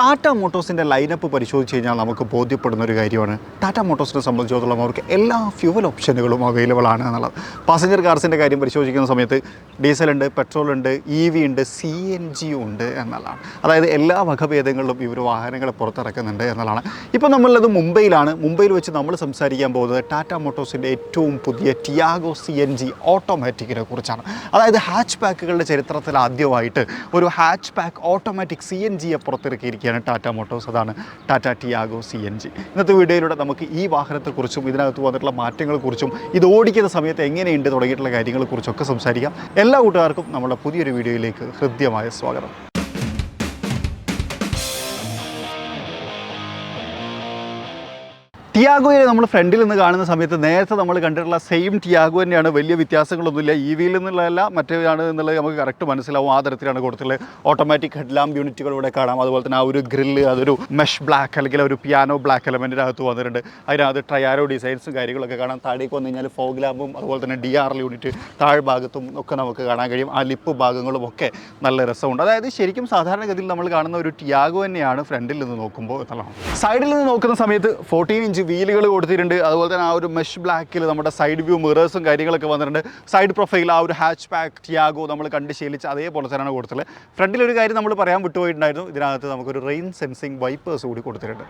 Tata മോട്ടോഴ്സിന്റെ lineup പരിശോധിച്ച് കഴിഞ്ഞാൽ നമുക്ക് ബോധ്യപ്പെടുന്ന ഒരു കാര്യമാണ്. ടാറ്റ മോട്ടോഴ്സിനെ സംബന്ധിച്ചിടത്തോളം അവർക്ക് എല്ലാ ഫ്യൂവൽ ഓപ്ഷനുകളും അവൈലബിൾ ആണ് എന്നുള്ളത്. പാസഞ്ചർ കാർസിന്റെ കാര്യം പരിശോധിക്കുന്ന സമയത്ത് ഡീസലുണ്ട് പെട്രോളുണ്ട് ഇ വി ഉണ്ട് സി എൻ ജി ഉണ്ട് എന്നുള്ളതാണ്. അതായത് എല്ലാ വകഭേദങ്ങളിലും ഇവർ വാഹനങ്ങൾ പുറത്തിറക്കുന്നുണ്ട് എന്നുള്ളതാണ്. ഇപ്പോൾ നമ്മളത് മുംബൈയിലാണ്. മുംബൈയിൽ വെച്ച് നമ്മൾ സംസാരിക്കാൻ പോകുന്നത് ടാറ്റ മോട്ടോഴ്സിന്റെ ഏറ്റവും പുതിയ ടിയാഗോ സി എൻ ജി ഓട്ടോമാറ്റിക്കിനെ കുറിച്ചാണ്. അതായത് ഹാച്ച് പാക്കുകളുടെ ചരിത്രത്തിൽ ആദ്യമായിട്ട് ഒരു hatchback automatic C N ജിയെ പുറത്തിറക്കിയിരിക്കുകയാണ് ടാറ്റ മോട്ടോസ് അതാണ് Tata Tiago C N G. ഇന്നത്തെ വീഡിയോയിലൂടെ നമുക്ക് ഈ വാഹനത്തെക്കുറിച്ചും ഇതിനകത്ത് വന്നിട്ടുള്ള മാറ്റങ്ങളെക്കുറിച്ചും ഇത് ഓടിക്കുന്ന സമയത്ത് എങ്ങനെയുണ്ട് തുടങ്ങിയിട്ടുള്ള കാര്യങ്ങളെക്കുറിച്ചൊക്കെ സംസാരിക്കാം. എല്ലാ കൂട്ടുകാർക്കും നമ്മുടെ പുതിയൊരു വീഡിയോയിലേക്ക് ഹൃദ്യമായ സ്വാഗതം. ടിയാഗോയെ നമ്മൾ ഫ്രണ്ടിൽ നിന്ന് കാണുന്ന സമയത്ത് നേരത്തെ നമ്മൾ കണ്ടിട്ടുള്ള സെയിം ടിയാഗോ തന്നെയാണ്. വലിയ വ്യത്യാസങ്ങളൊന്നുമില്ല. ഇ വിയിൽ നിന്നുള്ളതല്ല മറ്റേതാണ് എന്നുള്ളത് നമുക്ക് കറക്റ്റ് മനസ്സിലാവും. ആ തരത്തിലാണ് കൊടുത്തിട്ടുള്ളത്. ഓട്ടോമാറ്റിക് ഹെഡ് ലാമ്പ് യൂണിറ്റുകൾ ഇവിടെ കാണാം. അതുപോലെ തന്നെ ആ ഒരു ഗ്രില്ല് അതൊരു മെഷ് ബ്ലാക്ക് അല്ലെങ്കിൽ ഒരു പിയാനോ ബ്ലാക്ക് എലമെന്റിനകത്ത് വന്നിട്ടുണ്ട്. അതിനകത്ത് ട്രയാരോ ഡിസൈൻസും കാര്യങ്ങളൊക്കെ കാണാം. താഴേക്ക് വന്നു കഴിഞ്ഞാൽ ഫോഗ് ലാമ്പും അതുപോലെ തന്നെ ഡി ആർ യൂണിറ്റ് താഴ്ഭാഗത്തും ഒക്കെ നമുക്ക് കാണാൻ കഴിയും. ആ ലിപ്പ് ഭാഗങ്ങളും ഒക്കെ നല്ല രസമുണ്ട്. അതായത് ശരിക്കും സാധാരണഗതിയിൽ നമ്മൾ കാണുന്ന ഒരു ടിയാഗോ തന്നെയാണ് ഫ്രണ്ടിൽ നിന്ന് നോക്കുമ്പോൾ എന്നുള്ളതാണ് സൈഡിൽ നിന്ന് നോക്കുന്ന സമയത്ത് ഫോർട്ടീൻ ഇഞ്ച് വീലുകൾ കൊടുത്തിട്ടുണ്ട്. അതുപോലെ തന്നെ ആ ഒരു മെഷ് ബ്ലാക്കിൽ നമ്മുടെ സൈഡ് വ്യൂ മിറേഴ്സും കാര്യങ്ങളൊക്കെ വന്നിട്ടുണ്ട്. സൈഡ് പ്രൊഫൈൽ ആ ഒരു ഹാച്ച് പാക്ക് ടിയാഗോ നമ്മൾ കണ്ട് ശീലിച്ച് അതേപോലെ തന്നെയാണ് കൊടുത്തിട്ടുള്ളത്. ഫ്രണ്ടിൽ ഒരു കാര്യം നമ്മൾ പറയാൻ വിട്ടുപോയിട്ടുണ്ടായിരുന്നു. ഇതിനകത്ത് നമുക്കൊരു റെയിൻ സെൻസിങ് വൈപ്പേഴ്സ് കൂടി കൊടുത്തിട്ടുണ്ട്.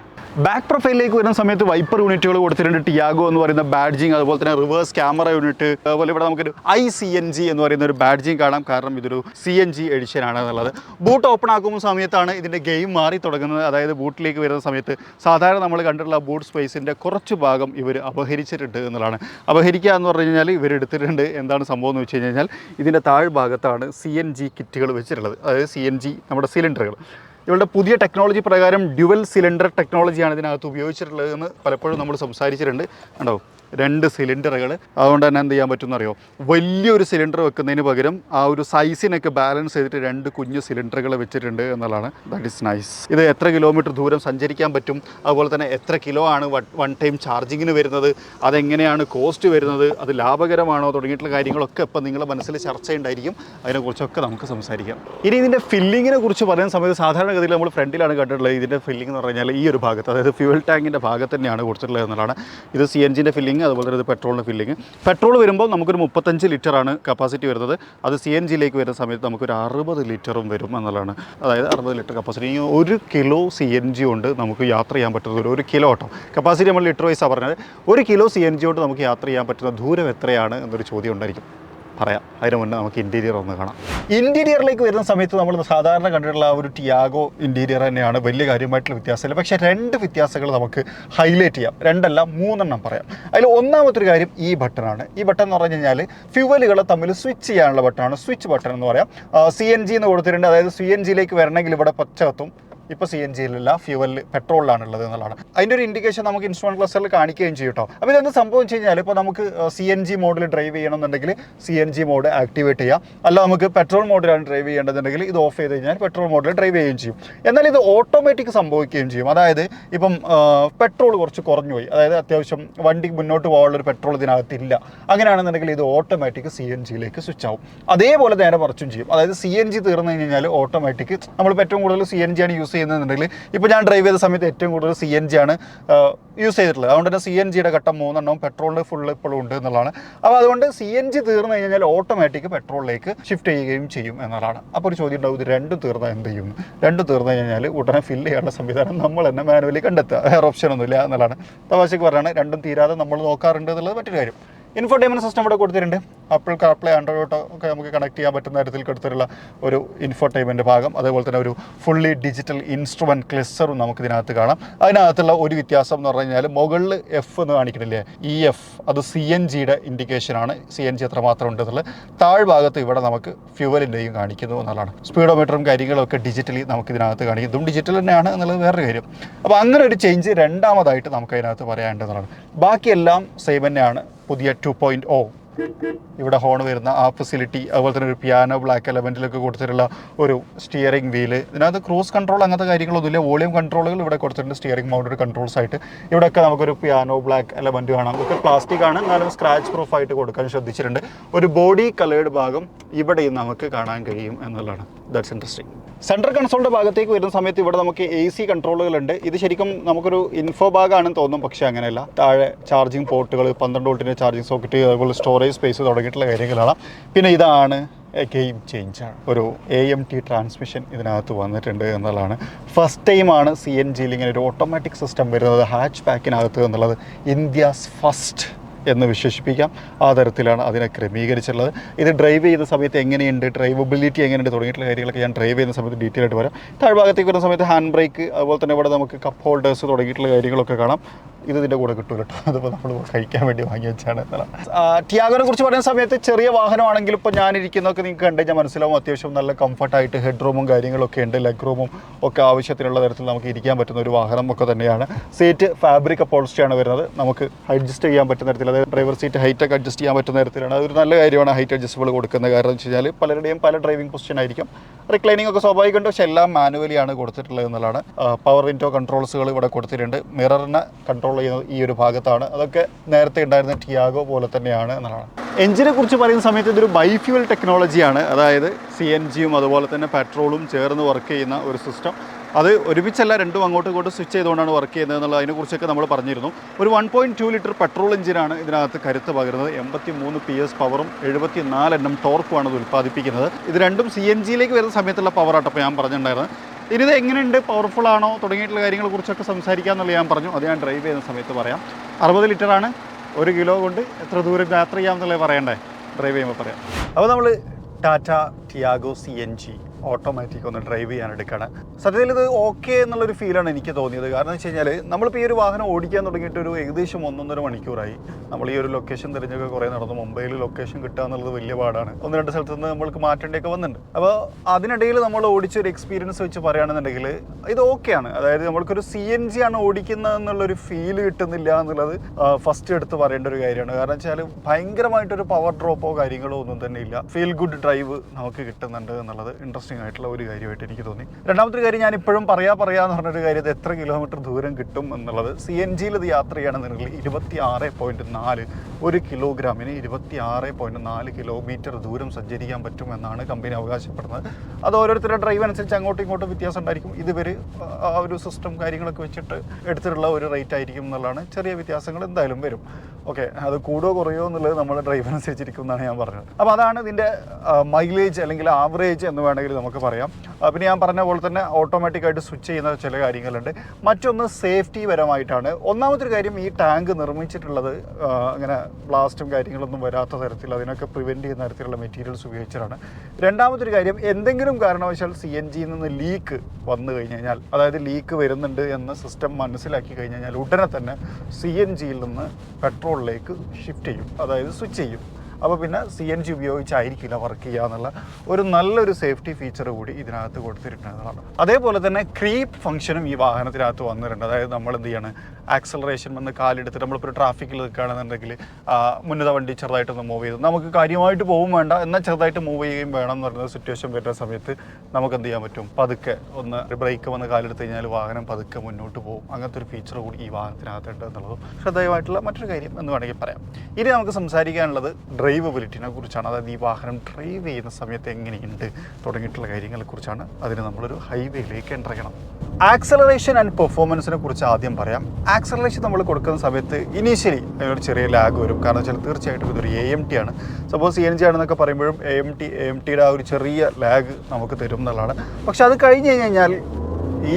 ബാക്ക് പ്രൊഫൈലിലേക്ക് വരുന്ന സമയത്ത് വൈപ്പർ യൂണിറ്റുകൾ കൊടുത്തിട്ടുണ്ട് ടിയാഗോ എന്ന് പറയുന്ന ബാഡ്ജിങ് അതുപോലെ തന്നെ റിവേഴ്സ് ക്യാമറ യൂണിറ്റ് അതുപോലെ ഇവിടെ നമുക്കൊരു ഐ സി എൻ ജി എന്ന് പറയുന്ന ഒരു ബാഡ്ജിങ് കാണാം. കാരണം ഇതൊരു സി എൻ ജി എഡിഷൻ ആണ് എന്നുള്ളത്. ബൂട്ട് ഓപ്പൺ ആക്കുന്ന സമയത്താണ് ഇതിന്റെ ഗെയിം മാറി തുടങ്ങുന്നത്. അതായത് ബൂട്ടിലേക്ക് വരുന്ന സമയത്ത് സാധാരണ നമ്മൾ കണ്ടിട്ടുള്ള ബൂട്ട് സ്പേസിന്റെ കുറച്ച് ഭാഗം ഇവർ അപഹരിച്ചിട്ടുണ്ട് എന്നുള്ളതാണ്. അപഹരിക്കുക എന്ന് പറഞ്ഞു കഴിഞ്ഞാൽ ഇവർ എടുത്തിട്ടുണ്ട്. എന്താണ് സംഭവം എന്ന് വെച്ച് കഴിഞ്ഞാൽ ഇതിന്റെ താഴ്ഭാഗത്താണ് സി എൻ ജി കിറ്റുകൾ വെച്ചിട്ടുള്ളത്. അതായത് സി എൻ ജി നമ്മുടെ സിലിണ്ടറുകൾ. ഇവരുടെ പുതിയ ടെക്നോളജി പ്രകാരം ഡ്യുവൽ സിലിണ്ടർ ടെക്നോളജിയാണ് ഇതിനകത്ത് ഉപയോഗിച്ചിട്ടുള്ളത് എന്ന് പലപ്പോഴും നമ്മൾ സംസാരിച്ചിട്ടുണ്ട്. കണ്ടോ? രണ്ട് സിലിണ്ടറുകൾ അതുകൊണ്ട് തന്നെ എന്ത് ചെയ്യാൻ പറ്റുമെന്ന് അറിയോ വലിയൊരു സിലിണ്ടർ വെക്കുന്നതിന് പകരം ആ ഒരു സൈസിനൊക്കെ ബാലൻസ് ചെയ്തിട്ട് രണ്ട് കുഞ്ഞു സിലിണ്ടറുകൾ വെച്ചിട്ടുണ്ട് എന്നുള്ളതാണ്. ദാറ്റ് ഇസ് നൈസ് ഇത് എത്ര കിലോമീറ്റർ ദൂരം സഞ്ചരിക്കാൻ പറ്റും? അതുപോലെ തന്നെ എത്ര കിലോ ആണ് വൺ ടൈം ചാർജിങ്ങിന് വരുന്നത്? അതെങ്ങനെയാണ് കോസ്റ്റ് വരുന്നത്? അത് ലാഭകരമാണോ? തുടങ്ങിയിട്ടുള്ള കാര്യങ്ങളൊക്കെ ഇപ്പം നിങ്ങളുടെ മനസ്സിൽ ചർച്ചയുണ്ടായിരിക്കും അതിനെക്കുറിച്ചൊക്കെ നമുക്ക് സംസാരിക്കാം. ഇനി ഇതിന്റെ ഫില്ലിങ്ങിനെ കുറിച്ച് പറയുന്ന സമയത്ത് സാധാരണഗതിയിൽ നമ്മൾ ഫ്രണ്ടിലാണ് കണ്ടിട്ടുള്ളത്. ഇതിന്റെ ഫില്ലിംഗ് എന്ന് പറഞ്ഞാൽ ഈ ഒരു ഭാഗത്ത് അതായത് ഫ്യൂൽ ടാങ്കിന്റെ ഭാഗത്ത് തന്നെയാണ് കൊടുത്തിട്ടുള്ളത് എന്നുള്ളതാണ്. ഇത് സി എൻ ജിന്റെ ഫില്ലിംഗ് അതുപോലെ തന്നെ ഇത് പെട്രോളിന്റെ ഫില്ലിംഗ് പെട്രോൾ വരുമ്പോൾ നമുക്കൊരു മുപ്പത്തഞ്ച് ലിറ്ററാണ് കപ്പാസിറ്റി വരുന്നത്. അത് സി എൻ ജിയിലേക്ക് വരുന്ന സമയത്ത് നമുക്കൊരു അറുപത് ലിറ്ററും വരും എന്നുള്ളതാണ്. അതായത് അറുപത് ലിറ്റർ കപ്പാസിറ്റി ഒരു കിലോ സി എൻ ജി കൊണ്ട് നമുക്ക് യാത്ര ചെയ്യാൻ പറ്റുന്ന ഒരു കിലോ ഓട്ടോ കപ്പാസിറ്റി നമ്മൾ ലിറ്റർ വൈസാണ് പറഞ്ഞത്. ഒരു കിലോ സി എൻ ജി കൊണ്ട് നമുക്ക് യാത്ര ചെയ്യാൻ പറ്റുന്ന ദൂരം എത്രയാണ് എന്നൊരു ചോദ്യം ഉണ്ടായിരിക്കും. പറയാം. അതിന് മുന്നേ നമുക്ക് ഇന്റീരിയർ ഒന്ന് കാണാം. ഇന്റീരിയറിലേക്ക് വരുന്ന സമയത്ത് നമ്മൾ സാധാരണ കണ്ടിട്ടുള്ള ആ ഒരു ടിയാഗോ ഇന്റീരിയർ തന്നെയാണ്. വലിയ കാര്യമായിട്ടുള്ള വ്യത്യാസമില്ല. പക്ഷേ രണ്ട് വ്യത്യാസങ്ങൾ നമുക്ക് ഹൈലൈറ്റ് ചെയ്യാം. രണ്ടല്ല മൂന്നെണ്ണം പറയാം. അതിൽ ഒന്നാമത്തെ ഒരു കാര്യം ഈ ബട്ടണാണ്. ഈ ബട്ടൺ എന്ന് പറഞ്ഞു കഴിഞ്ഞാൽ ഫ്യൂവലുകൾ തമ്മിൽ സ്വിച്ച് ചെയ്യാനുള്ള ബട്ടണാണ്. സ്വിച്ച് ബട്ടൺ എന്ന് പറയാം. സി എൻ ജി എന്ന് കൊടുത്തിട്ടുണ്ട്. അതായത് സി എൻ ജിയിലേക്ക് വരണമെങ്കിൽ ഇവിടെ പച്ച കത്തും ഇപ്പോൾ സി എൻ ജിയിലല്ല ഫ്യൂവൽ പെട്രോളിലാണ് ഉള്ളത് എന്നുള്ളതാണ്. അതിന്റെ ഒരു ഇൻഡിക്കേഷൻ നമുക്ക് ഇൻസ്ട്രുമെന്റ് ക്ലസ്റ്ററിൽ കാണിക്കുകയും ചെയ്യും കേട്ടോ അപ്പോൾ ഇതെന്ത് സംഭവം വെച്ച് കഴിഞ്ഞാൽ ഇപ്പോൾ നമുക്ക് സി എൻ ജി മോഡിൽ ഡ്രൈവ് ചെയ്യണമെന്നുണ്ടെങ്കിൽ C N G mode activate ചെയ്യാം. അല്ല നമുക്ക് പെട്രോൾ മോഡിലാണ് ഡ്രൈവ് ചെയ്യേണ്ടതുണ്ടെങ്കിൽ ഇത് ഓഫ് ചെയ്ത് കഴിഞ്ഞാൽ പെട്രോൾ മോഡിൽ ഡ്രൈവ് ചെയ്യുകയും ചെയ്യും. എന്നാൽ ഇത് ഓട്ടോമാറ്റിക് സംഭവിക്കുകയും ചെയ്യും. അതായത് ഇപ്പം പെട്രോൾ കുറച്ച് കുറഞ്ഞു പോയി. അതായത് അത്യാവശ്യം വണ്ടി മുന്നോട്ട് പോകാനുള്ള ഒരു പെട്രോൾ ഇതിനകത്തില്ല. അങ്ങനെയാണെന്നുണ്ടെങ്കിൽ ഇത് ഓട്ടോമാറ്റിക് സി എൻ ജിയിലേക്ക് സ്വിച്ച് ആവും. അതേപോലെ നേരെ മറിച്ചും ചെയ്യും. അതായത് സി എൻ ജി തീർന്നു കഴിഞ്ഞാൽ ഓട്ടോമാറ്റിക് നമ്മൾ ഏറ്റവും കൂടുതൽ സി എൻ ജി ആണ് യൂസ് ചെയ്യുന്നതെന്നുണ്ടെങ്കിൽ ഇപ്പോൾ ഞാൻ ഡ്രൈവ് ചെയ്ത സമയത്ത് ഏറ്റവും കൂടുതൽ സി എൻ ജി ആണ് യൂസ് ചെയ്തിട്ടുള്ളത്. അതുകൊണ്ട് തന്നെ സി എൻ ജിയുടെ ഘട്ടം മൂന്നെണ്ണവും പെട്രോളിന്റെ ഫുൾ ഇപ്പോഴും ഉണ്ട് എന്നുള്ളതാണ്. അപ്പോൾ അതുകൊണ്ട് സി എൻ ജി തീർന്നു കഴിഞ്ഞാൽ ഓട്ടോമാറ്റിക് പെട്രോളിലേക്ക് ഷിഫ്റ്റ് ചെയ്യുകയും ചെയ്യും എന്നുള്ളതാണ്. അപ്പോൾ ഒരു ചോദ്യം ഉണ്ടാവും ഇത് രണ്ടും തീർന്നാൽ എന്ത് ചെയ്യും? രണ്ടും തീർന്നു കഴിഞ്ഞാൽ ഉടനെ ഫില്ല് ചെയ്യാനുള്ള സംവിധാനം നമ്മൾ തന്നെ മാനുവലി കണ്ടെത്തുക. വേറെ ഓപ്ഷൻ ഒന്നുമില്ല എന്നുള്ളതാണ്. തമാശക്ക് പറയുകയാണ് രണ്ടും തീരാതെ നമ്മൾ നോക്കാറുണ്ട് എന്നുള്ളത് മറ്റൊരു കാര്യം. ഇൻഫോർടൈൻമെന്റ് സിസ്റ്റം ഇവിടെ കൊടുത്തിട്ടുണ്ട്. ആപ്പിൾ കാർപ്ലേ ആൻഡ്രോയിഡ് ഒക്കെ നമുക്ക് കണക്ട് ചെയ്യാൻ പറ്റുന്ന തരത്തിൽ കൊടുത്തിട്ടുള്ള ഒരു ഇൻഫോർടൈൻമെന്റ് ഭാഗം. അതേപോലെ തന്നെ ഒരു ഫുള്ളി ഡിജിറ്റൽ ഇൻസ്ട്രുമെന്റ് ക്ലിസ്റ്ററും നമുക്ക് ഇതിനകത്ത് കാണാം. അതിനകത്തുള്ള ഒരു വ്യത്യാസം എന്ന് പറഞ്ഞു കഴിഞ്ഞാൽ മുകളിൽ എഫ് എന്ന് കാണിക്കണില്ലേ? ഇ എഫ് അത് സി എൻ ജിയുടെ ഇൻഡിക്കേഷനാണ് സി എൻ ജി എത്രമാത്രം ഉണ്ടെന്നുള്ളത്. താഴ്ഭാഗത്ത് ഇവിടെ നമുക്ക് ഫ്യൂവലിന്റെയും കാണിക്കുന്നു എന്നുള്ളതാണ്. സ്പീഡോമീറ്ററും കാര്യങ്ങളൊക്കെ ഡിജിറ്റലി നമുക്ക് ഇതിനകത്ത് കാണിക്കും ഇതും ഡിജിറ്റൽ തന്നെയാണ് എന്നുള്ളത് വേറൊരു കാര്യം. അപ്പോൾ അങ്ങനെ ഒരു ചേഞ്ച് രണ്ടാമതായിട്ട് നമുക്ക് അതിനകത്ത് പറയാനുണ്ടെന്നുള്ളതാണ്. ബാക്കിയെല്ലാം സെയിം തന്നെയാണ്. പുതിയ ടു പോയിന്റ് ഓ ഇവിടെ ഹോൺ വരുന്ന ആ ഫെസിലിറ്റി അതുപോലെ തന്നെ ഒരു പിയാനോ ബ്ലാക്ക് എലമെന്റിലൊക്കെ കൊടുത്തിട്ടുള്ള ഒരു സ്റ്റിയറിംഗ് വീൽ ഇതിനകത്ത് ക്രൂസ് കൺട്രോൾ അങ്ങനത്തെ കാര്യങ്ങളൊന്നുമില്ല. വോളിയം കൺട്രോളുകൾ ഇവിടെ കൊടുത്തിട്ടുണ്ട്. സ്റ്റിയറിംഗ് മൗണ്ടഡ് കൺട്രോൾസ് ആയിട്ട്. ഇവിടെയൊക്കെ നമുക്കൊരു പിയാനോ ബ്ലാക്ക് എലമെന്റ് കാണാം. ഇതൊക്കെ പ്ലാസ്റ്റിക് ആണ്. എന്നാലും സ്ക്രാച്ച് പ്രൂഫ് ആയിട്ട് കൊടുക്കാൻ ശ്രദ്ധിച്ചിട്ടുണ്ട്. ഒരു ബോഡി കളേർഡ് ഭാഗം ഇവിടെയും നമുക്ക് കാണാൻ കഴിയും എന്നുള്ളതാണ്. ദാറ്റ്സ് ഇൻട്രസ്റ്റിംഗ് സെൻട്രൽ കൺസോളിന്റെ ഭാഗത്തേക്ക് വരുന്ന സമയത്ത് ഇവിടെ നമുക്ക് എ സി കൺട്രോളുകളുണ്ട് ഇത് ശരിക്കും നമുക്കൊരു ഇൻഫോ ഭാഗമാണെന്ന് തോന്നും. പക്ഷേ അങ്ങനെയല്ല. താഴെ ചാർജിങ് പോർട്ടുകൾ പന്ത്രണ്ട് വോൾട്ടിന്റെ ചാർജിങ് സോക്കറ്റ് അതുപോലെ സ്റ്റോറേജ് സ്പേസ് തുടങ്ങിയിട്ടുള്ള കാര്യങ്ങളാണ്. പിന്നെ ഇതാണ് ഗെയിം ചേഞ്ചാണ് ഒരു എ എം ടി ട്രാൻസ്മിഷൻ ഇതിനകത്ത് വന്നിട്ടുണ്ട് എന്നുള്ളതാണ്. ഫസ്റ്റ് ടൈമാണ് സി എൻ ജിയിൽ ഇങ്ങനെ ഒരു ഓട്ടോമാറ്റിക് സിസ്റ്റം വരുന്നത് ഹാച്ച് പാക്കിനകത്ത് എന്നുള്ളത് ഇന്ത്യസ് ഫസ്റ്റ് എന്ന് വിശേഷിപ്പിക്കാം. ആ തരത്തിലാണ് അതിനെ ക്രമീകരിച്ചിട്ടുള്ളത്. ഇത് ഡ്രൈവ് ചെയ്ത സമയത്ത് എങ്ങനെയുണ്ട്? ഡ്രൈവബിലിറ്റി എങ്ങനെയുണ്ട്? തുടങ്ങിയിട്ടുള്ള കാര്യങ്ങളൊക്കെ ഞാൻ ഡ്രൈവ് ചെയ്യുന്ന സമയത്ത് ഡീറ്റെയിൽ ആയിട്ട് വരാം. താഴ്ഭാഗത്തേക്ക് വരുന്ന സമയത്ത് ഹാൻഡ് ബ്രേക്ക് അതുപോലെ തന്നെ ഇവിടെ നമുക്ക് കപ്പ് ഹോൾഡേഴ്സ് തുടങ്ങിയിട്ടുള്ള കാര്യങ്ങളൊക്കെ കാണാം. ഇത് ഇതിന്റെ കൂടെ കിട്ടും കേട്ടോ അതിപ്പോൾ നമ്മൾ കഴിക്കാൻ വേണ്ടി വാങ്ങി വെച്ചാണ് ടിയാഗോനെ കുറിച്ച് പറയുന്ന സമയത്ത് ചെറിയ വാഹനമാണെങ്കിൽ ഇപ്പോൾ ഞാനിരിക്കുന്നതൊക്കെ നിങ്ങൾക്ക് കണ്ടു കഴിഞ്ഞാൽ മനസ്സിലാവും. അത്യാവശ്യം നല്ല കംഫർട്ടായിട്ട് ഹെഡ് റൂമും കാര്യങ്ങളൊക്കെ ഉണ്ട്. ലെഗ് റൂമും ഒക്കെ ആവശ്യത്തിനുള്ള തരത്തിൽ നമുക്ക് ഇരിക്കാൻ പറ്റുന്ന ഒരു വാഹനം ഒക്കെ തന്നെയാണ്. സീറ്റ് ഫാബ്രിക് അപ്പോൾസ്റ്റിയാണ് വരുന്നത്. നമുക്ക് അഡ്ജസ്റ്റ് ചെയ്യാൻ പറ്റുന്ന തരത്തിൽ അതായത് ഡ്രൈവർ സീറ്റ് ഹൈറ്റൊക്കെ അഡ്ജസ്റ്റ് ചെയ്യാൻ പറ്റുന്ന തരത്തിലാണ്. അതൊരു നല്ല കാര്യമാണ് ഹൈറ്റ് അഡ്ജസ്റ്റബിൾ കൊടുക്കുന്ന കാരണം എന്ന് വെച്ച് കഴിഞ്ഞാൽ പലരുടെയും പല ഡ്രൈവിംഗ് പൊസിഷൻ ആയിരിക്കും. റിക്ലൈനിങ് ഒക്കെ സ്വാഭാവികമുണ്ട്. പക്ഷേ എല്ലാം മാനുവലിയാണ് കൊടുത്തിട്ടുള്ളത് എന്നുള്ളതാണ്. പവർ വിൻഡോ കൺട്രോൾസുകൾ ഇവിടെ കൊടുത്തിട്ടുണ്ട്. മിററിന് കൺട്രോൾ ചെയ്യുന്നത് ഈ ഒരു ഭാഗത്താണ്. അതൊക്കെ നേരത്തെ ഉണ്ടായിരുന്ന ടിയാഗോ പോലെ തന്നെയാണ് എന്നുള്ളതാണ്. എഞ്ചിനെ കുറിച്ച് പറയുന്ന സമയത്ത് ഇതൊരു ബൈഫ്യൂൽ ടെക്നോളജിയാണ്. അതായത് സി എൻ ജിയും അതുപോലെ തന്നെ പെട്രോളും ചേർന്ന് വർക്ക് ചെയ്യുന്ന ഒരു സിസ്റ്റം അത് ഒരുമിച്ചല്ല രണ്ടും അങ്ങോട്ടും ഇങ്ങോട്ടും സ്വിച്ച് ചെയ്തുകൊണ്ടാണ് വർക്ക് ചെയ്യുന്നത് എന്നുള്ള അതിനെക്കുറിച്ചൊക്കെ നമ്മൾ പറഞ്ഞിരുന്നു. ഒരു one point two litre petrol എഞ്ചിനാണ് ഇതിനകത്ത് കരുത്ത് പകരുന്നത്. എൺപത്തി മൂന്ന് പി എസ് പവറും എഴുപത്തി നാല് എണ്ണം ടോർക്കുമാണ് ഇത് ഉൽപ്പാദിപ്പിക്കുന്നത്. ഇത് രണ്ടും സി എൻ ജിയിലേക്ക് വരുന്ന സമയത്തുള്ള പവറാട്ടപ്പോൾ ഞാൻ പറഞ്ഞിട്ടുണ്ടായിരുന്നത്. ഇനി ഇത് എങ്ങനെയുണ്ട്? പവർഫുൾ ആണോ? തുടങ്ങിയിട്ടുള്ള കാര്യങ്ങളെ കുറിച്ചൊക്കെ സംസാരിക്കാമെന്നുള്ള ഞാൻ പറഞ്ഞു. അത് ഞാൻ ഡ്രൈവ് ചെയ്യുന്ന സമയത്ത് പറയാം. അറുപത് ആണ്. ഒരു കിലോ കൊണ്ട് എത്ര ദൂരം യാത്ര ചെയ്യാം ചെയ്യാമെന്നുള്ളത് പറയണ്ടേ? ഡ്രൈവ് ചെയ്യുമ്പോൾ പറയാം. അപ്പോൾ നമ്മൾ Tata Tiago C N G automatic ഒന്ന് ഡ്രൈവ് ചെയ്യാൻ എടുക്കുകയാണ് സത്യത്തിൽ ഇത് ഓക്കെ എന്നുള്ളൊരു ഫീലാണ് എനിക്ക് തോന്നിയത്. കാരണം വെച്ച് കഴിഞ്ഞാൽ നമ്മളിപ്പോൾ ഈ ഒരു വാഹനം ഓടിക്കാൻ തുടങ്ങിയിട്ട് ഒരു ഏകദേശം ഒന്നൊന്നര മണിക്കൂറായി. നമ്മൾ ഈ ഒരു ലൊക്കേഷൻ തിരഞ്ഞൊക്കെ കുറേ നടന്നു. മുംബൈയിൽ ലൊക്കേഷൻ കിട്ടുക എന്നുള്ളത് വലിയ പാടാണ്. ഒന്ന് രണ്ട് സ്ഥലത്ത് നിന്ന് നമ്മൾക്ക് മാറ്റേണ്ടിയൊക്കെ വന്നിട്ടുണ്ട്. അപ്പോൾ അതിനിടയിൽ നമ്മൾ ഓടിച്ച ഒരു എക്സ്പീരിയൻസ് വെച്ച് പറയുകയാണെന്നുണ്ടെങ്കിൽ ഇത് ഓക്കെയാണ് അതായത് നമ്മൾക്കൊരു സി എൻ ജി ആണ് ഓടിക്കുന്നത് എന്നുള്ളൊരു ഫീൽ കിട്ടുന്നില്ല എന്നുള്ളത് ഫസ്റ്റ് എടുത്ത് പറയേണ്ട ഒരു കാര്യമാണ്. കാരണം വെച്ചാൽ ഭയങ്കരമായിട്ടൊരു പവർ ഡ്രോപ്പോ കാര്യങ്ങളോ ഒന്നും തന്നെ ഇല്ല. ഫീൽ ഗുഡ് ഡ്രൈവ് നമുക്ക് കിട്ടുന്നുണ്ട് എന്നുള്ളത് ഇൻട്രസ്റ്റിംഗ് ആയിട്ടുള്ള ഒരു കാര്യമായിട്ട് എനിക്ക് തോന്നി. രണ്ടാമത്തെ കാര്യം ഞാൻ ഇപ്പോഴും പറയാ പറയാന്ന് പറഞ്ഞൊരു കാര്യം ഇത് എത്ര കിലോമീറ്റർ ദൂരം കിട്ടും എന്നുള്ളത്. സി എൻ ജിയിൽ ഇത് യാത്ര ചെയ്യണമെന്നുണ്ടെങ്കിൽ ഇരുപത്തി ആറ് പോയിന്റ് നാല് ഒരു കിലോഗ്രാമിന് ഇരുപത്തി ആറ് പോയിന്റ് നാല് കിലോമീറ്റർ ദൂരം സഞ്ചരിക്കാൻ പറ്റുമെന്നാണ് കമ്പനി അവകാശപ്പെടുന്നത്. അത് ഓരോരുത്തരുടെ ഡ്രൈവ് അനുസരിച്ച് അങ്ങോട്ടും ഇങ്ങോട്ടും വ്യത്യാസം ഉണ്ടായിരിക്കും. ഇതുവരെ ആ ഒരു സിസ്റ്റം കാര്യങ്ങളൊക്കെ വെച്ചിട്ട് എടുത്തിട്ടുള്ള ഒരു റേറ്റ് ആയിരിക്കും എന്നുള്ളതാണ്. ചെറിയ വ്യത്യാസങ്ങൾ എന്തായാലും വരും. ഓക്കെ അത് കൂടുകയോ കുറയോ എന്നുള്ളത് നമ്മുടെ ഡ്രൈവ് അനുസരിച്ചിരിക്കും എന്നാണ് ഞാൻ പറഞ്ഞത്. അപ്പോൾ അതാണ് ഇതിന്റെ മൈലേജ് അല്ലെങ്കിൽ ആവറേജ് എന്ന് വേണമെങ്കിൽ നമുക്ക് പറയാം. പിന്നെ ഞാൻ പറഞ്ഞ പോലെ തന്നെ ഓട്ടോമാറ്റിക്കായിട്ട് സ്വിച്ച് ചെയ്യുന്ന ചില കാര്യങ്ങളുണ്ട്. മറ്റൊന്ന് സേഫ്റ്റി പരമായിട്ടാണ്. ഒന്നാമത്തൊരു കാര്യം ഈ ടാങ്ക് നിർമ്മിച്ചിട്ടുള്ളത് അങ്ങനെ ബ്ലാസ്റ്റും കാര്യങ്ങളൊന്നും വരാത്ത തരത്തിൽ അതിനൊക്കെ പ്രിവെന്റ് ചെയ്യുന്ന തരത്തിലുള്ള മെറ്റീരിയൽസ് ഉപയോഗിച്ചിട്ടാണ് രണ്ടാമത്തൊരു കാര്യം എന്തെങ്കിലും കാരണവശാൽ സി എൻ ജിയിൽ നിന്ന് ലീക്ക് വന്നു കഴിഞ്ഞ് കഴിഞ്ഞാൽ അതായത് ലീക്ക് വരുന്നുണ്ട് എന്ന് സിസ്റ്റം മനസ്സിലാക്കി കഴിഞ്ഞ് കഴിഞ്ഞാൽ ഉടനെ തന്നെ സി എൻ ജിയിൽ നിന്ന് പെട്രോളിലേക്ക് ഷിഫ്റ്റ് ചെയ്യും. അതായത് സ്വിച്ച് ചെയ്യും. അപ്പോൾ പിന്നെ സി എൻ ജി ഉപയോഗിച്ചായിരിക്കില്ല വർക്ക് ചെയ്യുക എന്നുള്ള ഒരു നല്ലൊരു സേഫ്റ്റി ഫീച്ചർ കൂടി ഇതിനകത്ത് കൊടുത്തിട്ടുണ്ടെന്നതാണ് അതേപോലെ തന്നെ ക്രീപ്പ് ഫംഗ്ഷനും ഈ വാഹനത്തിനകത്ത് വന്നിട്ടുണ്ട്. അതായത് നമ്മൾ എന്ത് ചെയ്യാണ്? ആക്സലറേഷൻ വന്ന് കാലെടുത്തിട്ട് നമ്മളിപ്പോൾ ട്രാഫിക്കിൽ നിൽക്കുകയാണെന്നുണ്ടെങ്കിൽ മുന്നത വണ്ടി ചെറുതായിട്ടൊന്ന് മൂവ് ചെയ്ത് നമുക്ക് കാര്യമായിട്ട് പോകും വേണ്ട. എന്നാൽ ചെറുതായിട്ട് മൂവ് ചെയ്യുകയും വേണം എന്ന് പറയുന്ന സിറ്റുവേഷൻ വരുന്ന സമയത്ത് നമുക്ക് എന്ത് ചെയ്യാൻ പറ്റും? പതുക്കെ ഒന്ന് ബ്രേക്ക് വന്ന് കാലെടുത്ത് കഴിഞ്ഞാൽ വാഹനം പതുക്കെ മുന്നോട്ട് പോകും. അങ്ങനത്തെ ഒരു ഫീച്ചർ കൂടി ഈ വാഹനത്തിനകത്തുണ്ട് എന്നുള്ളതും ശ്രദ്ധേയമായിട്ടുള്ള മറ്റൊരു കാര്യം എന്ന് വേണമെങ്കിൽ പറയാം. ഇനി നമുക്ക് സംസാരിക്കാനുള്ളത് ഡ്രൈവബിലിറ്റിനെ കുറിച്ചാണ് അതായത് ഈ വാഹനം ഡ്രൈവ് ചെയ്യുന്ന സമയത്ത് എങ്ങനെയുണ്ട് തുടങ്ങിയിട്ടുള്ള കാര്യങ്ങളെക്കുറിച്ചാണ് അതിന് നമ്മളൊരു ഹൈവേയിലേക്ക് എന്റർ ചെയ്യണം. ആക്സലറേഷൻ ആൻഡ് പെർഫോമൻസിനെ കുറിച്ച് ആദ്യം പറയാം. ആക്സലറേഷൻ നമ്മൾ കൊടുക്കുന്ന സമയത്ത് ഇനീഷ്യലി അതിനൊരു ചെറിയ ലാഗ് വരും. കാരണം വെച്ചാൽ തീർച്ചയായിട്ടും ഇതൊരു എ എം ടി ആണ്. സപ്പോസ് സി എൻ ജി ആണെന്നൊക്കെ പറയുമ്പോഴും A M T A M ടിയുടെ ആ ഒരു ചെറിയ ലാഗ് നമുക്ക് തരും എന്നുള്ളതാണ്. പക്ഷെ അത് കഴിഞ്ഞ് കഴിഞ്ഞാൽ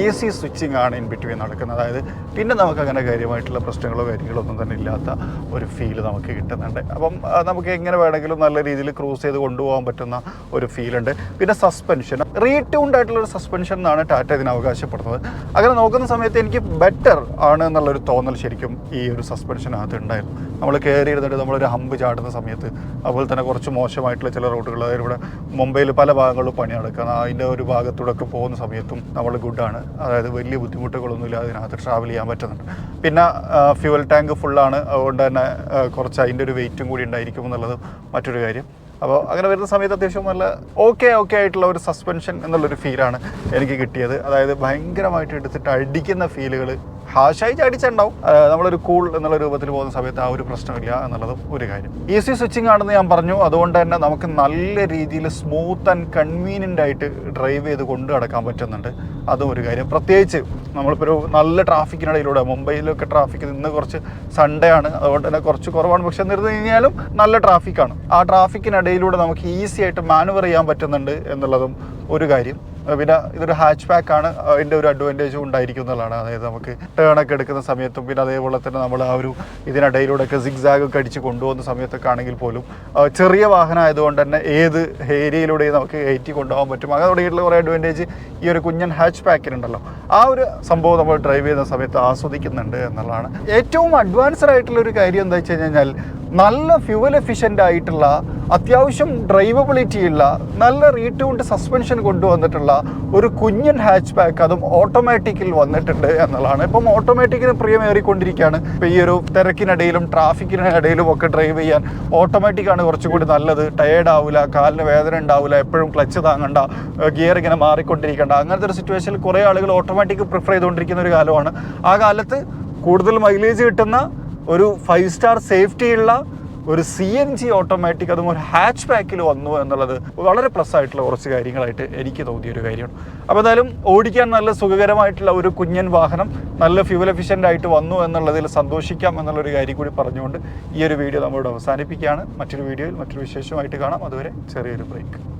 ഈസി സ്വിച്ചിങ് ആണ് ഇൻ ബിറ്റ്വീൻ നടക്കുന്നത്. അതായത് പിന്നെ നമുക്ക് അങ്ങനെ കാര്യമായിട്ടുള്ള പ്രശ്നങ്ങളോ കാര്യങ്ങളോ ഒന്നും തന്നെ ഇല്ലാത്ത ഒരു ഫീൽ നമുക്ക് കിട്ടുന്നുണ്ട്. അപ്പം നമുക്ക് എങ്ങനെ വേണമെങ്കിലും നല്ല രീതിയിൽ ക്രൂസ് ചെയ്ത് കൊണ്ടുപോകാൻ പറ്റുന്ന ഒരു ഫീലുണ്ട് പിന്നെ സസ്പെൻഷൻ റീട്യൂൺഡ് ആയിട്ടുള്ള ഒരു സസ്പെൻഷൻ എന്നാണ് ടാറ്റ ഇതിന് അവകാശപ്പെടുന്നത്. അങ്ങനെ നോക്കുന്ന സമയത്ത് എനിക്ക് ബെറ്റർ ആണ് എന്നുള്ളൊരു തോന്നൽ ശരിക്കും ഈ ഒരു സസ്പെൻഷനകത്ത് ഉണ്ടായിരുന്നു. നമ്മൾ കയറി ഇരുന്നിട്ട് നമ്മളൊരു ഹമ്പ് ചാടുന്ന സമയത്ത് അതുപോലെ തന്നെ കുറച്ച് മോശമായിട്ടുള്ള ചില റൂട്ടുകൾ അതായത് ഇവിടെ മുംബൈയിൽ പല ഭാഗങ്ങളിലും പണി നടക്കുന്നത് അതിന്റെ ഒരു ഭാഗത്തൂടെ ഒക്കെ പോകുന്ന സമയത്തും നമ്മൾ ഗുഡാണ് ആണ്. അതായത് വലിയ ബുദ്ധിമുട്ടുകളൊന്നുമില്ല അതിനകത്ത് ട്രാവൽ ചെയ്യാൻ പറ്റുന്നുണ്ട്. പിന്നെ ഫ്യൂവൽ ടാങ്ക് ഫുള്ളാണ് അതുകൊണ്ട് തന്നെ കുറച്ച് അതിന്റെ ഒരു വെയിറ്റും കൂടി ഉണ്ടായിരിക്കും എന്നുള്ളത് മറ്റൊരു കാര്യം. അപ്പോൾ അങ്ങനെ വരുന്ന സമയത്ത് അത്യാവശ്യം നല്ല ഓക്കെ ഓക്കെ ആയിട്ടുള്ള ഒരു സസ്പെൻഷൻ എന്നുള്ളൊരു ഫീലാണ് എനിക്ക് കിട്ടിയത്. അതായത് ഭയങ്കരമായിട്ട് എടുത്തിട്ട് അടിക്കുന്ന ഫീലുകൾ ഹാഷായി ചാടിച്ചുണ്ടാവും നമ്മളൊരു കൂൾ എന്നുള്ള രൂപത്തിൽ പോകുന്ന സമയത്ത് ആ ഒരു പ്രശ്നമില്ല എന്നുള്ളതും ഒരു കാര്യം. ഈസി സ്വിച്ചിങ് ആണെന്ന് ഞാൻ പറഞ്ഞു. അതുകൊണ്ട് തന്നെ നമുക്ക് നല്ല രീതിയിൽ സ്മൂത്ത് ആൻഡ് കൺവീനിയന്റ് ആയിട്ട് ഡ്രൈവ് ചെയ്ത് കൊണ്ടു നടക്കാൻ പറ്റുന്നുണ്ട്. അതും ഒരു കാര്യം. പ്രത്യേകിച്ച് നമ്മളിപ്പോൾ ഒരു നല്ല ട്രാഫിക്കിനിടയിലൂടെ മുംബൈയിലൊക്കെ ട്രാഫിക് നിന്ന് കുറച്ച് സൺഡേ ആണ്. അതുകൊണ്ട് തന്നെ കുറച്ച് കുറവാണ്. പക്ഷെ എന്നിരുന്നു കഴിഞ്ഞാലും നല്ല ട്രാഫിക്കാണ് ആ ട്രാഫിക്കിനിടയിലൂടെ നമുക്ക് ഈസി ആയിട്ട് മാനുവർ ചെയ്യാൻ പറ്റുന്നുണ്ട് എന്നുള്ളതും ഒരു കാര്യം. പിന്നെ ഇതൊരു ഹാച്ച് പാക്ക് ആണ് അതിന്റെ ഒരു അഡ്വാന്റേജും ഉണ്ടായിരിക്കും അതായത് നമുക്ക് ടേൺ ഒക്കെ എടുക്കുന്ന സമയത്തും പിന്നെ അതേപോലെ തന്നെ നമ്മൾ ആ ഒരു ഇതിനിടയിലൂടെയൊക്കെ സിഗ്സാഗ് ഒക്കെ അടിച്ച് കൊണ്ടുപോകുന്ന സമയത്തൊക്കെ ആണെങ്കിൽ പോലും ചെറിയ വാഹനം ആയതുകൊണ്ട് തന്നെ ഏത് ഏരിയയിലൂടെയും നമുക്ക് കയറ്റി കൊണ്ടുപോകാൻ പറ്റും. അങ്ങനെ തുടങ്ങിയിട്ടുള്ള കുറേ അഡ്വാന്റേജ് ഈ ഒരു കുഞ്ഞൻ ഹാച്ച് പാക്കിനുണ്ടല്ലോ ആ ഒരു സംഭവം നമ്മൾ ഡ്രൈവ് ചെയ്യുന്ന സമയത്ത് ആസ്വദിക്കുന്നുണ്ട് എന്നുള്ളതാണ്. ഏറ്റവും അഡ്വാൻസ്ഡ് ആയിട്ടുള്ള ഒരു കാര്യം എന്താ വെച്ച് കഴിഞ്ഞാൽ നല്ല ഫ്യൂവൽ എഫിഷ്യന്റ് ആയിട്ടുള്ള അത്യാവശ്യം ഡ്രൈവബിലിറ്റി ഉള്ള നല്ല റീട്യൂൺഡ് സസ്പെൻഷൻ കൊണ്ടുവന്നിട്ടുള്ള ഒരു കുഞ്ഞൻ ഹാച്ച് ബാക്ക് അതും ഓട്ടോമാറ്റിക്കിൽ വന്നിട്ടുണ്ട് എന്നുള്ളതാണ്. ഇപ്പം ഓട്ടോമാറ്റിക്കിന് പ്രിയമേറിക്കൊണ്ടിരിക്കുകയാണ്. ഇപ്പം ഈ ഒരു തിരക്കിനിടയിലും ട്രാഫിക്കിനിടയിലും ഒക്കെ ഡ്രൈവ് ചെയ്യാൻ ഓട്ടോമാറ്റിക്കാണ് കുറച്ചുകൂടി നല്ലത്. ടയേർഡ് ആവില്ല കാലിന് വേദന ഉണ്ടാവില്ല എപ്പോഴും ക്ലച്ച് താങ്ങണ്ട ഗിയർ ഇങ്ങനെ മാറിക്കൊണ്ടിരിക്കേണ്ട. അങ്ങനത്തെ ഒരു സിറ്റുവേഷനിൽ കുറേ ആളുകൾ ഓട്ടോമാറ്റിക് പ്രിഫർ ചെയ്തുകൊണ്ടിരിക്കുന്ന ഒരു കാലമാണ്. ആ കാലത്ത് കൂടുതൽ മൈലേജ് കിട്ടുന്ന ഒരു ഫൈവ് സ്റ്റാർ സേഫ്റ്റി ഉള്ള ഒരു സി എൻ ജി ഓട്ടോമാറ്റിക് അതും ഒരു ഹാച്ച് ബാക്കിൽ വന്നു എന്നുള്ളത് വളരെ പ്ലസ് ആയിട്ടുള്ള കുറച്ച് കാര്യങ്ങളായിട്ട് എനിക്ക് തോന്നിയ ഒരു കാര്യമാണ്. അപ്പോൾ എന്തായാലും ഓടിക്കാൻ നല്ല സുഖകരമായിട്ടുള്ള ഒരു കുഞ്ഞൻ വാഹനം നല്ല ഫ്യൂവൽ എഫിഷ്യന്റ് ആയിട്ട് വന്നു എന്നുള്ളതിൽ സന്തോഷിക്കാം എന്നുള്ളൊരു കാര്യം കൂടി പറഞ്ഞുകൊണ്ട് ഈ ഒരു വീഡിയോ നമ്മളോട് അവസാനിപ്പിക്കുകയാണ്. മറ്റൊരു വീഡിയോയിൽ മറ്റൊരു വിശേഷമായിട്ട് കാണാം. അതുവരെ ചെറിയൊരു ബ്രേക്ക്